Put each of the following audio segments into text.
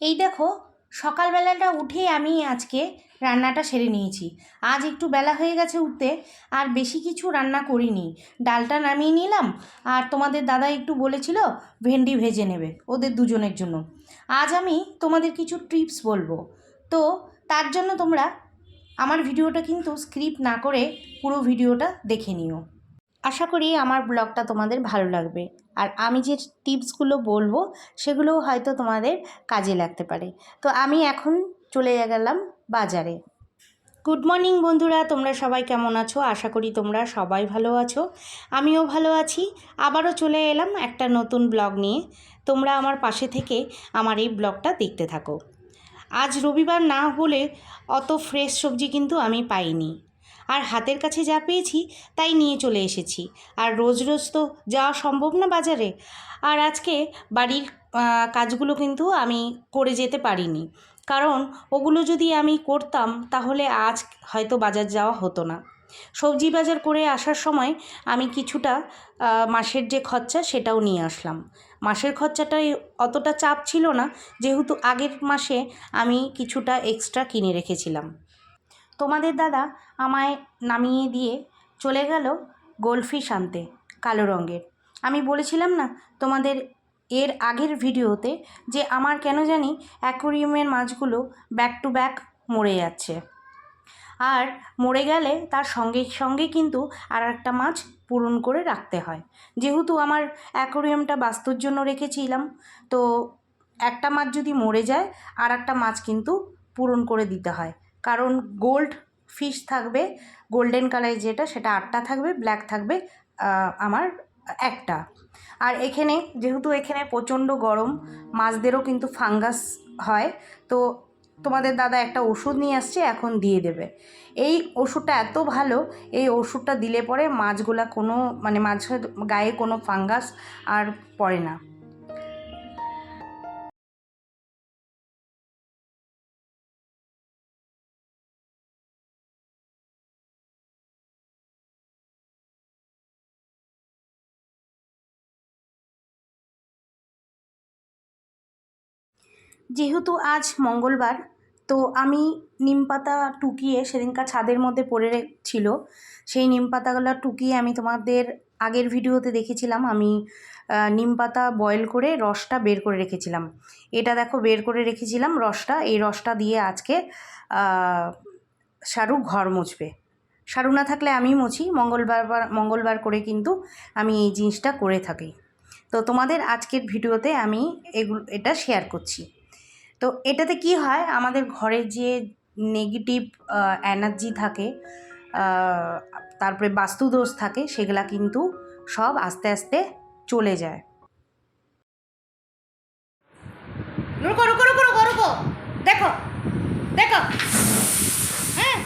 এই দেখো, সকালবেলাটা উঠেই আমি আজকে রান্নাটা সেরে নিয়েছি। আজ একটু বেলা হয়ে গেছে উঠতে, আর বেশি কিছু রান্না করিনি। ডালটা নামিয়ে নিলাম, আর তোমাদের দাদা একটু বলেছিল ভেন্ডি ভেজে নেবে, ওদের দুজনের জন্য। আজ আমি তোমাদের কিছু টিপস বলব। তো, তার জন্য তোমরা আমার ভিডিওটা কিন্তু স্ক্রিপ্ট না করে পুরো ভিডিওটা দেখে নিও। আশা করি আমার ব্লগটা তোমাদের ভালো লাগবে। আর আমি যে টিপসগুলো বলব, সেগুলোও হয়তো তোমাদের কাজে লাগতে পারে। তো আমি এখন চলে গেলাম বাজারে। গুড মর্নিং বন্ধুরা, তোমরা সবাই কেমন আছো? আশা করি তোমরা সবাই ভালো আছো। আমিও ভালো আছি। আবারও চলে এলাম একটা নতুন ব্লগ নিয়ে। তোমরা আমার পাশে থেকে আমার এই ব্লগটা দেখতে থাকো। আজ রবিবার না হলে অত ফ্রেশ সবজি কিন্তু আমি পাইনি। আর হাতের কাছে যা পেয়েছি তাই নিয়ে চলে এসেছি। আর রোজ রোজ তো যাওয়া সম্ভব না বাজারে। আর আজকে বাড়ির কাজগুলো কিন্তু আমি করে যেতে পারিনি। কারণ ওগুলো যদি আমি করতাম তাহলে আজ হয়তো বাজার যাওয়া হতো না। সবজি বাজার করে আসার সময় আমি কিছুটা মাসের যে খরচা সেটাও নিয়ে আসলাম। মাসের খরচাটাই অতটা চাপ ছিল না, যেহেতু আগের মাসে আমি কিছুটা এক্সট্রা কিনে রেখেছিলাম। তোমাদের দাদা আমায় নামিয়ে দিয়ে চলে গেল গোল্ডফিশ আনতে কালো রঙের। আমি বলেছিলাম না তোমাদের এর আগের ভিডিওতে যে আমার কেন জানি অ্যাকোরিয়ামের মাছগুলো ব্যাক টু ব্যাক মরে যাচ্ছে। আর মরে গেলে তার সঙ্গে সঙ্গে কিন্তু আর একটা মাছ পূরণ করে রাখতে হয়। যেহেতু আমার অ্যাকোরিয়ামটা বাস্তুর জন্য রেখেছিলাম, তো একটা মাছ যদি মরে যায় আর একটা মাছ কিন্তু পূরণ করে দিতে হয়। কারণ গোল্ড ফিশ থাকবে গোল্ডেন কালার যেটা, সেটা আটটা থাকবে ব্ল্যাক থাকবে আমার একটা। আর এখানে, যেহেতু এখানে প্রচণ্ড গরম, মাছদেরও কিন্তু ফাঙ্গাস হয়, তো তোমাদের দাদা একটা ওষুধ নিয়ে আসছে, এখন দিয়ে দেবে। এই ওষুধটা এত ভালো, এই ওষুধটা দিলে পরে মাছগুলা কোনো মানে মাছের গায়ে কোনো ফাঙ্গাস আর পড়ে না। যেহেতু আজ মঙ্গলবার, তো আমি নিম পাতা টুকিয়ে সেদিনকার ছাদের মধ্যে পড়ে ছিল, সেই নিম পাতাগুলো টুকিয়ে আমি তোমাদের আগের ভিডিওতে দেখেছিলাম। আমি নিম পাতা বয়েল করে রসটা বের করে রেখেছিলাম। এটা দেখো বের করে রেখেছিলাম রসটা, এই রসটা দিয়ে আজকে শারু ঘর মুছবে। শারু না থাকলে আমি মুছি, মঙ্গলবার মঙ্গলবার করে কিন্তু আমি এই জিনিসটা করে থাকি। তো তোমাদের আজকের ভিডিওতে আমি এগুলো, এটা শেয়ার করছি। তো এটাতে কি হয়? আমাদের ঘরে যে নেগেটিভ এনার্জি থাকে তারপরে বাস্তুদোষ থাকে সেগুলা কিন্তু সব আস্তে আস্তে চলে যায়। রুকো রুকো রুকো রুকো রুকো। দেখো দেখো। হ্যাঁ।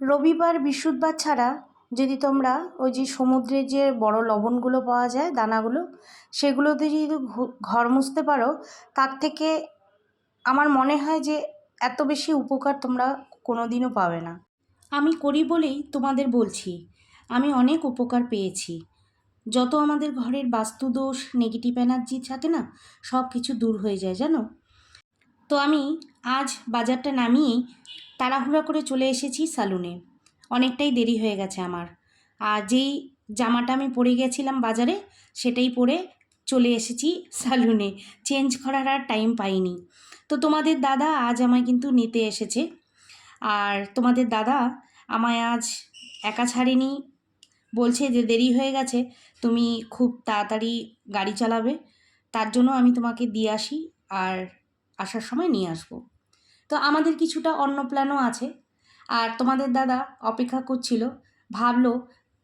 রবিবার বৃহস্পতিবার ছাড়া যদি তোমরা ওই যে সমুদ্রের যে বড় লবণগুলো পাওয়া যায়, দানাগুলো, সেগুলোতে যদি ঘর মুছতে পারো, তার থেকে আমার মনে হয় যে এত বেশি উপকার তোমরা কোনো দিনও পাবে না। আমি করি বলেই তোমাদের বলছি, আমি অনেক উপকার পেয়েছি। যত আমাদের ঘরের বাস্তুদোষ নেগেটিভ এনার্জি থাকে না, সব কিছু দূর হয়ে যায়, জানো? তো আমি আজ বাজারটা নামিয়েই তাড়াহুড়া করে চলে এসেছি সালুনে অনেকটাই দেরি হয়ে গেছে আমার। আর যেই জামাটা আমি পরে গেছিলাম বাজারে, সেটাই পরে চলে এসেছি সালুনে চেঞ্জ করার আর টাইম পাইনি। তো তোমাদের দাদা আজ আমায় কিন্তু নিতে এসেছে। আর তোমাদের দাদা আমায় আজ একা ছাড়েনি। বলছে যে দেরি হয়ে গেছে, তুমি খুব তাড়াতাড়ি গাড়ি চালাবে। তার জন্য আমি তোমাকে দিয়ে আসি আর আসার সময় নিয়ে আসব। তো আমাদের কিছুটা অন্য প্ল্যানও আছে। আর তোমাদের দাদা অপেক্ষা করছিল। ভাবলো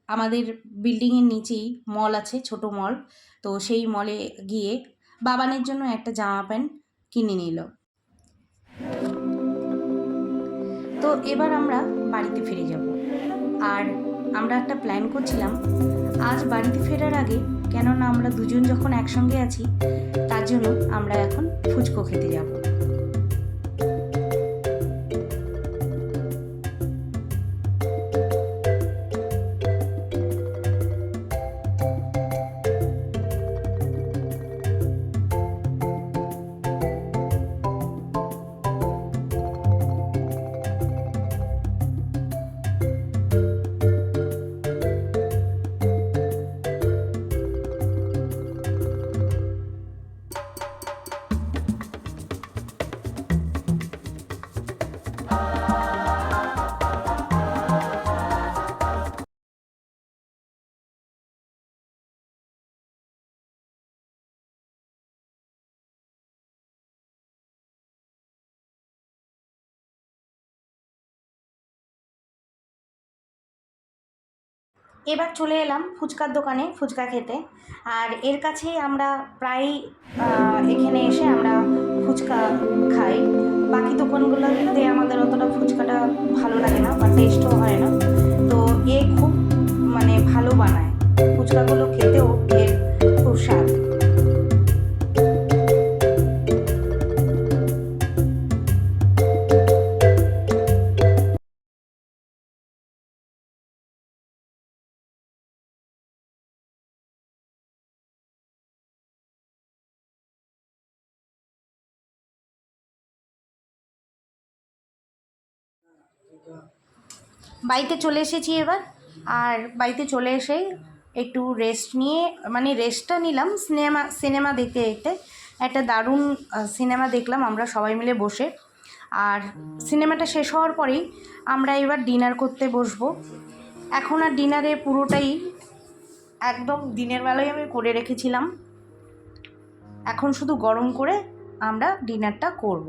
আমাদের বিল্ডিংয়ের নিচেই মল আছে, ছোট মল। তো সেই মলে গিয়ে বাবানের জন্য একটা জামা প্যান্ট কিনে নিল। তো এবার আমরা বাড়িতে ফিরে যাব। আর আমরা একটা প্ল্যান করছিলাম, আজ বাড়িতে ফেরার আগে, কেননা আমরা দুজন যখন একসঙ্গে আছি, তার জন্য আমরা এখন ফুচকো খেতে যাব। এবার চলে এলাম ফুচকার দোকানে ফুচকা খেতে। আর এর কাছেই আমরা প্রায় এখানে এসে আমরা ফুচকা খাই। বাকি দোকানগুলোতে আমাদের অতটা ফুচকাটা ভালো লাগে না বা টেস্টও হয় না। তো এ খুব মানে ভালো বানায়। ফুচকাগুলো খেতেও এর খুব স্বাদ। বাড়িতে চলে এসেছি এবার। আর বাড়িতে চলে এসেই একটু রেস্ট নিয়ে মানে রেস্টটা নিলাম সিনেমা সিনেমা দেখতে দেখতে। একটা দারুণ সিনেমা দেখলাম আমরা সবাই মিলে বসে। আর সিনেমাটা শেষ হওয়ার পরেই আমরা এবার ডিনার করতে বসবো। এখন আর ডিনারে পুরোটাই একদম দিনের বেলায় আমি করে রেখেছিলাম। এখন শুধু গরম করে আমরা ডিনারটা করব।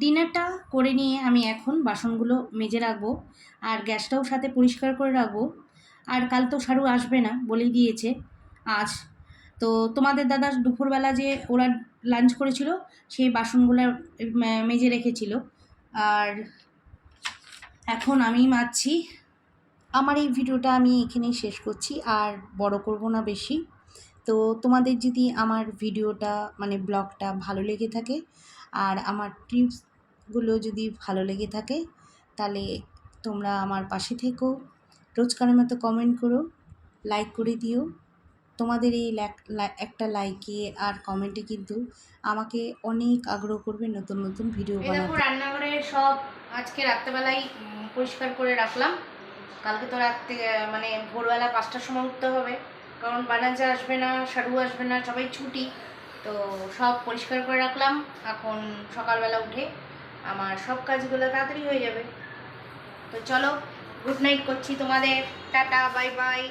ডিনারটা করে নিয়ে আমি এখন বাসনগুলো মেজে রাখব আর গ্যাসটাও সাথে পরিষ্কার করে রাখব। আর কাল তো সারু আসবে না বলেই দিয়েছে আজ। তো তোমাদের দাদা দুপুরবেলা যে ওরা লাঞ্চ করেছিল, সেই বাসনগুলো মেজে রেখেছিল। আর এখন আমি মারছি। আমার এই ভিডিওটা আমি এখানেই শেষ করছি, আর বড় করব না বেশি। তো তোমাদের যদি আমার ভিডিওটা মানে ব্লগটা ভালো লেগে থাকে আর আমার টিপসগুলো যদি ভালো লেগে থাকে তাহলে তোমরা আমার পাশে থেকো। রোজকারের মতো কমেন্ট করো লাইক করে দিও। তোমাদের এই একটা লাইকে আর কমেন্টে কিন্তু আমাকে অনেক আগ্রহ করবে নতুন নতুন ভিডিও বানাতে। রান্নাঘরে সব আজকে রাত্রেবেলায় পরিষ্কার করে রাখলাম। কালকে তো রাত্রে মানে ভোরবেলা পাঁচটার সময় উঠতে হবে। কারণ বানাজা আসবে না সারু আসবে না সবাই ছুটি। তো সব পরিষ্কার করে রাখলাম। এখন সকালবেলা উঠে আমার সব কাজগুলো তাড়াতাড়ি হয়ে যাবে। তো চলো গুড নাইট করছি তোমাদের। Tata bye bye